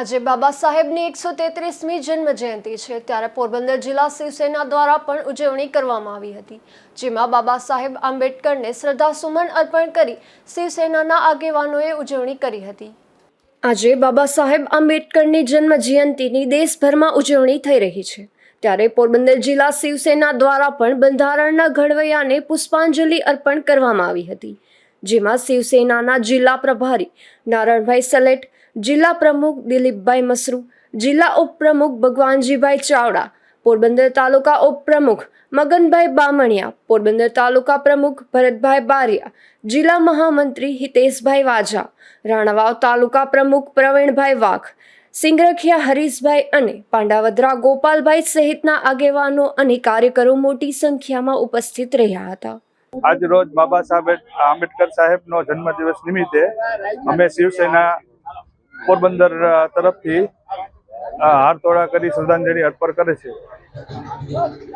આજે બાબા સાહેબની એકસો તેત્રીસમી જન્મ જયંતિ છે, ત્યારે પોરબંદર જિલ્લા શિવસેના દ્વારા પણ ઉજવણી કરવામાં આવી હતી, જેમાં બાબા સાહેબ આંબેડકરને શ્રદ્ધાસુમન અર્પણ કરી શિવસેનાના આગેવાનોએ ઉજવણી કરી હતી. આજે બાબા સાહેબ આંબેડકરની જન્મ જયંતિની દેશભરમાં ઉજવણી થઈ રહી છે, ત્યારે પોરબંદર જિલ્લા શિવસેના દ્વારા પણ બંધારણના ઘડવૈયાને પુષ્પાંજલિ અર્પણ કરવામાં આવી હતી, જેમાં શિવસેનાના જિલ્લા પ્રભારી નારણભાઈ સલેટ જિલ્લા પ્રમુખ દિલીપભાઈ મસરુ, જિલ્લા ઉપપ્રમુખ ભગવાનજીભાઈ ચાવડા, પોરબંદર તાલુકા ઉપપ્રમુખ મગનભાઈ બામણિયા, પોરબંદર તાલુકા પ્રમુખ ભરતભાઈ બારિયા, જિલ્લા મહામંત્રી હિતેશભાઈ વાજા રાણાવાવ તાલુકા પ્રમુખ પ્રવીણભાઈ વાઘ, સિંગરખિયા હરીશભાઈ અને પાંડાવદરા ગોપાલભાઈ સહિતના આગેવાનો અને કાર્યકરો મોટી સંખ્યામાં ઉપસ્થિત રહ્યા હતા. આજ રોજ બાબા સાહેબ આંબેડકર સાહેબનો જન્મદિવસ નિમિત્તે અમે શિવસેના પોરબંદર તરફથી હાર તોડા કરી શ્રદ્ધાંજલિ અર્પણ કરે છે.